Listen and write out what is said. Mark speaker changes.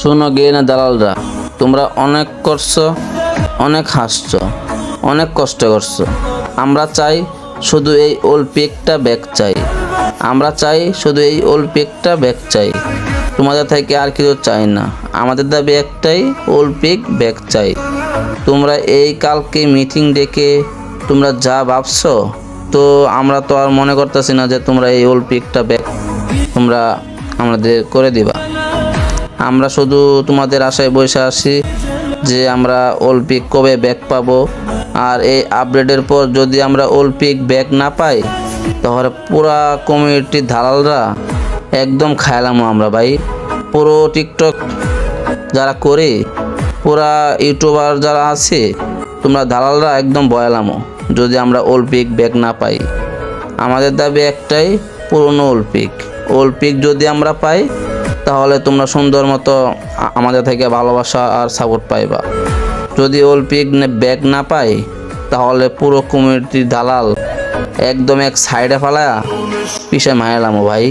Speaker 1: শোনো গে না দালালরা, তোমরা অনেক করছ, অনেক হাসছো, অনেক কষ্ট করছ। আমরা চাই শুধু এই অল্পিকটা ব্যাগ চাই। আমরা চাই শুধু এই অল্পিকটা ব্যাগ চাই। তোমাদের থেকে আর কিছু চাই না। আমাদের দাবি একটাই, অল্পিক ব্যাগ চাই। তোমরা এই কালকে মিটিং ডেকে তোমরা যা ভাবছ, তো আমরা তো আর মনে করতেছি না যে তোমরা এই অল্পিকটা ব্যাগ তোমরা আমাদের করে দিবা। আমরা শুধু তোমাদের আশায় বসে আছি যে আমরা অলিম্পিক কবে ব্যাগ পাবো। আর এই আপডেটের পর যদি আমরা অলিম্পিক ব্যাগ না পাই, তাহলে পুরা কমিউনিটির দালালরা একদম খাইলাম আমরা ভাই। পুরো টিকটক যারা করে, পুরা ইউটিউবার যারা আছে, তোমরা দালালরা একদম বয়ালামো যদি আমরা অলিম্পিক ব্যাগ না পাই। আমাদের দাবি একটাই, পুরনো অলিম্পিক অলিম্পিক যদি আমরা পাই তাহলে তোমরা সুন্দর মতো আমাদের থেকে ভালোবাসা আর সাপোর্ট পাইবা। যদি অলিম্পিক ব্যাগ না পাই তাহলে পুরো কমিউনিটির দালাল একদম এক সাইডে ফেলা পিছিয়ে মায়ালামো ভাই।